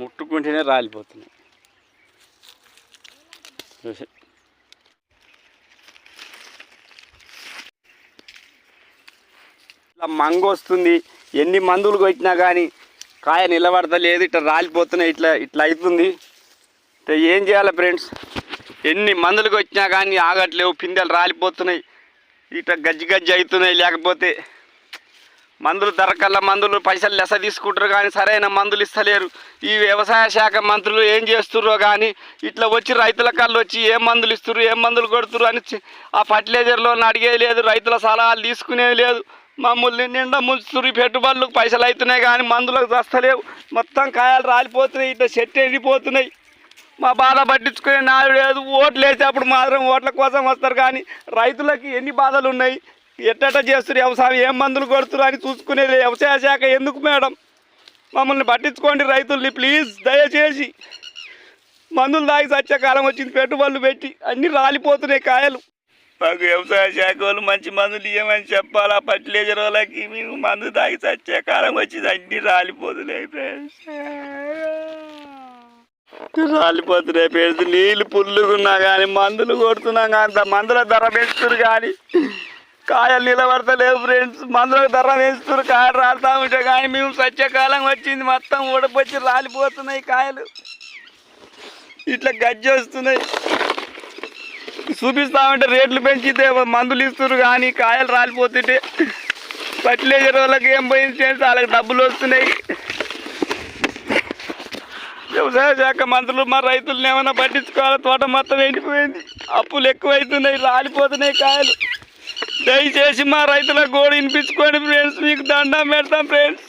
ముట్టుకుంటేనే రాలిపోతున్నాయి. చూసి. ఇట్లా మంగ వస్తుంది. ఎన్ని మందులు కొట్టినా కానీ కాయ నిలబడతలేదు ఇట్లా రాలిపోతున్నాయి ఇట్లా ఇట్లా అవుతుంది. ఇట్లా ఏం చేయాలి ఫ్రెండ్స్? ఎన్ని మందులు కొట్టినా కానీ ఆగట్లేవు పిందెలు రాలిపోతున్నాయి. ఇట్లా గజ్జి గజ్జి అవుతున్నాయి లేకపోతే మందులు ధరకల్లా మందులు పైసలు లెస తీసుకుంటారు కానీ సరైన మందులు ఇస్తలేరు. ఈ వ్యవసాయ శాఖ మంత్రులు ఏం చేస్తుర్రో కానీ ఇట్లా వచ్చి రైతుల కళ్ళు వచ్చి ఏం మందులు ఇస్తుర్రు ఏం మందులు కొడుతుర్రు అని ఆ ఫర్టిలైజర్లో అడిగేది లేదు రైతుల సలహాలు తీసుకునేది లేదు. మమ్మల్ని నిండా ముంచుతురు పెట్టుబడులకు పైసలు అవుతున్నాయి కానీ మందులకు వస్తలేవు మొత్తం కాయలు రాలిపోతున్నాయి ఇట్లా చెట్టు ఎండిపోతున్నాయి. మా బాధ పట్టించుకునే నాడు లేదు ఓట్లు వేసేటప్పుడు మాత్రం ఓట్ల కోసం వస్తారు కానీ రైతులకి ఎన్ని బాధలు ఉన్నాయి? ఎట్టట చేస్తారు వ్యవసాయం ఏం మందులు కొడుతురు అని చూసుకునేది వ్యవసాయ శాఖ ఎందుకు మేడం? మమ్మల్ని పట్టించుకోండి రైతుల్ని ప్లీజ్ దయచేసి. మందులు తాగి సచ్చే కాలం వచ్చింది పెట్టుబడులు పెట్టి అన్నీ రాలిపోతున్నాయి కాయలు. మాకు వ్యవసాయ శాఖ వాళ్ళు మంచి మందులు ఇవ్వమని చెప్పాలా ఫర్టిలైజర్ వాళ్ళకి మేము మందు తాగి సచ్చే కాలం వచ్చింది అన్నీ రాలిపోతున్నాయి ఫ్రెండ్స్. రాలిపోతున్నాయి పెడుతు నీళ్ళు పుల్లుకున్నా కానీ మందులు కొడుతున్నాం కానీ అంత మందుల ధర పెంచుతురు కానీ కాయలు నిలబడతలేదు ఫ్రెండ్స్. మందులకు ధర వేస్తున్నారు కాయలు రాలుతా ఉంటే కానీ మేము సత్యకాలం వచ్చింది మొత్తం ఊడపొచ్చి రాలిపోతున్నాయి కాయలు. ఇట్లా గజ్జి వస్తున్నాయి. చూపిస్తామంటే రేట్లు పెంచితే మందులు ఇస్తున్నారు కానీ కాయలు రాలిపోతుంటే ఫర్టిలైజర్ వాళ్ళకి ఏం పోయింది ఫ్రెండ్స్? వాళ్ళకి డబ్బులు వస్తున్నాయి. వ్యవసాయ శాఖ మంత్రులు మా రైతులను ఏమైనా పట్టించుకోవాలి? తోట మొత్తం ఎండిపోయింది. అప్పులు ఎక్కువైతున్నాయి రాలిపోతున్నాయి కాయలు. దయచేసి మా రైతుల గోడు వినిపించుకోండి ఫ్రెండ్స్. మీకు దండం పెడతాం ఫ్రెండ్స్.